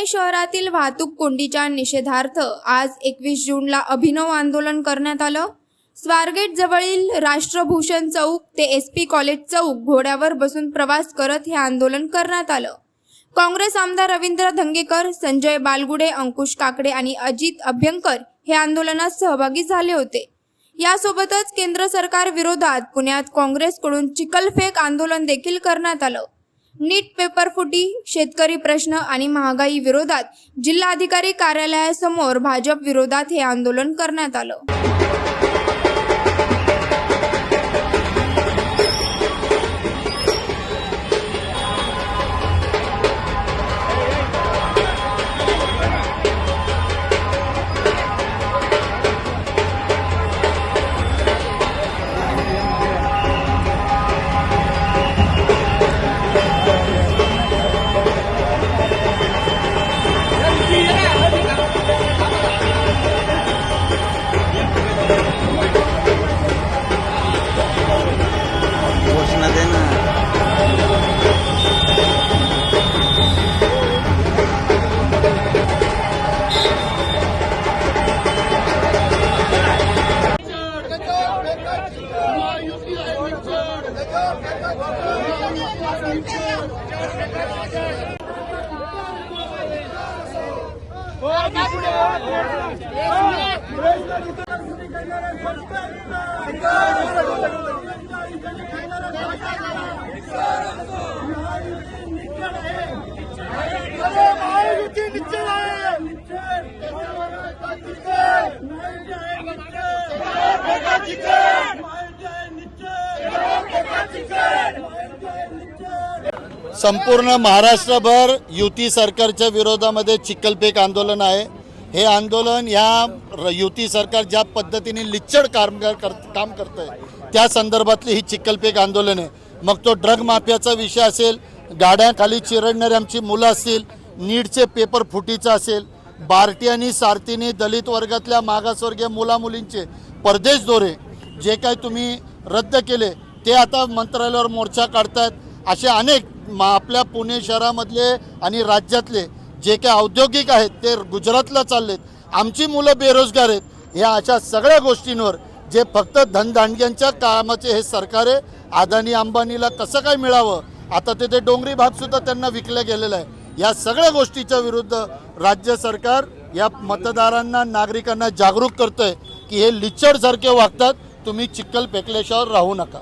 पुणे शहरातील वाहतूक कोंडीच्या निषेधार्थ आज एकवीस जूनला अभिनव आंदोलन करण्यात आलं. स्वारगेट जवळील राष्ट्रभूषण चौक ते एस पी कॉलेज चौक घोड्यावर बसून प्रवास करत हे आंदोलन करण्यात आलं. काँग्रेस आमदार रवींद्र धंगेकर संजय बालगुडे अंकुश काकडे आणि अजित अभ्यंकर हे आंदोलनात सहभागी झाले होते. यासोबतच केंद्र सरकार विरोधात पुण्यात काँग्रेसकडून चिखलफेक आंदोलन देखील करण्यात आलं. नीट पेपर फुटी शेतकरी प्रश्न आणि महागाई विरोधात जिल्हाधिकारी कार्यालयासमोर भाजप विरोधात हे आंदोलन करण्यात आलं. Mexico! संपूर्ण महाराष्ट्रभर युती सरकारच्या विरोधामध्ये चिखलफेक आंदोलन आहे. हे आंदोलन ह्या र- युती सरकार ज्या पद्धतीने लिच्चड कामगार कर काम करतं आहे त्या संदर्भातली ही चिखलफेक आंदोलन आहे. मग तो ड्रग माफियाचा विषय असेल गाड्याखाली चिरडणारी आमची मुलं असतील नीटचे पेपर फुटीचा असेल बार्टी आणि सारथीने दलित वर्गातल्या मागासवर्गीय मुलामुलींचे परदेश दौरे जे काही तुम्ही रद्द केले ते आता मंत्रालयावर मोर्चा काढतायत. असे अनेक मा आपल्या पुणे शहरामधले आणि राज्यातले जे काही औद्योगिक आहेत ते गुजरातला चाललेत. आमची मुलं बेरोजगार आहेत. ह्या अशा सगळ्या गोष्टींवर जे फक्त धनदांडग्यांच्या कामाचे हे सरकार आहे अदानी अंबानीला कसं काय मिळावं? आता तिथे डोंगरी भागसुद्धा त्यांना विकलं गेलेलं आहे. या सगळ्या गोष्टीच्या विरुद्ध राज्य सरकार या मतदारांना नागरिकांना जागरूक करतंय की हे लिच्चडसारखे वागतात. तुम्ही चिखल फेकल्याशिवाय राहू नका.